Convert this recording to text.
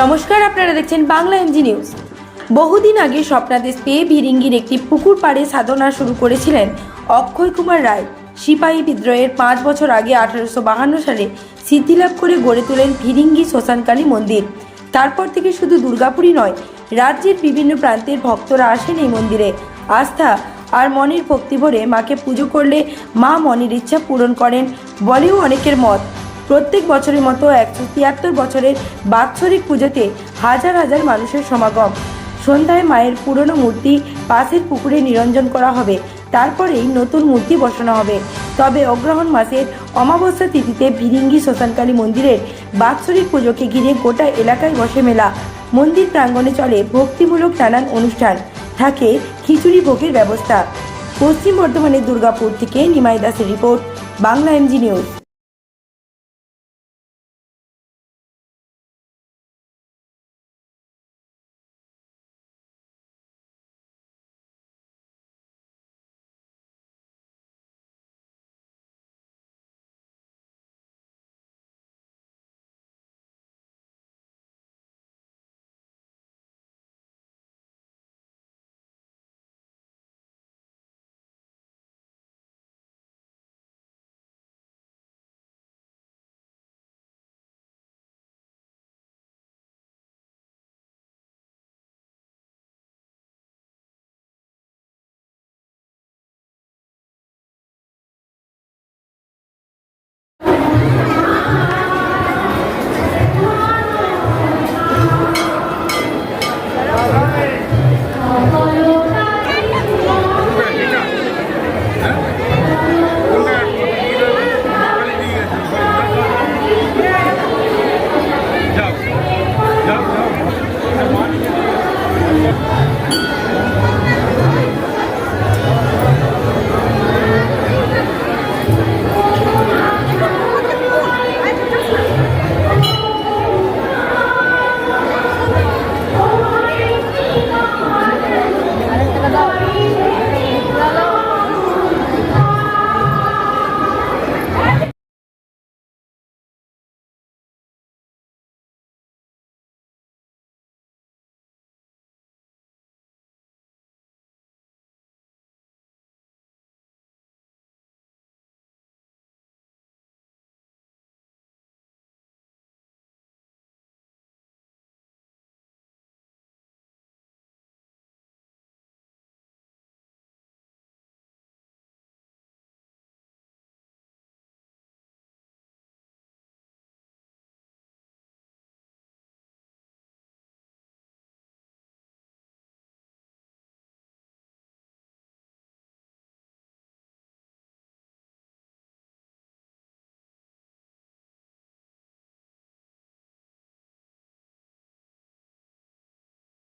নমস্কার, আপনারা দেখছেন বাংলা এমজি নিউজ বহুদিন আগে স্বপ্নাদেশ পেয়ে ভিরিঙ্গির একটি পুকুর পাড়ে সাধনা শুরু করেছিলেন অক্ষয় কুমার রায়। সিপাহী বিদ্রোহের পাঁচ বছর আগে আঠারোশো বাহান্ন সালে সিদ্ধিলাভ করে গড়ে তোলেন ভিরিঙ্গি শ্মশানকালী মন্দির। তারপর থেকে শুধু দুর্গাপুরই নয়, রাজ্যের বিভিন্ন প্রান্তের ভক্তরা আসেন এই মন্দিরে। আস্থা আর মনের ভক্তি ভরে মাকে পুজো করলে মা মনের ইচ্ছা পূরণ করেন বলেও অনেকের মত। প্রত্যেক বছরের মতো একশো তিয়াত্তর বছরের বাৎসরিক পুজোতে হাজার হাজার মানুষের সমাগম। সন্ধ্যায় মায়ের পুরনো মূর্তি পাশের পুকুরে নিরঞ্জন করা হবে। তারপরেই নতুন মূর্তি বসানো হবে। তবে অগ্রহণ মাসের অমাবস্যা তিথিতে ভিরিঙ্গি শ্মশানকালী মন্দিরের বাৎসরিক পুজোকে ঘিরে গোটা এলাকায় বসে মেলা। মন্দির প্রাঙ্গণে চলে ভক্তিমূলক নানান অনুষ্ঠান। থাকে খিচুড়ি ভোগের ব্যবস্থা। পশ্চিম বর্ধমানের দুর্গাপুর থেকে নিমাই দাসের রিপোর্ট, বাংলা এমজি নিউজ।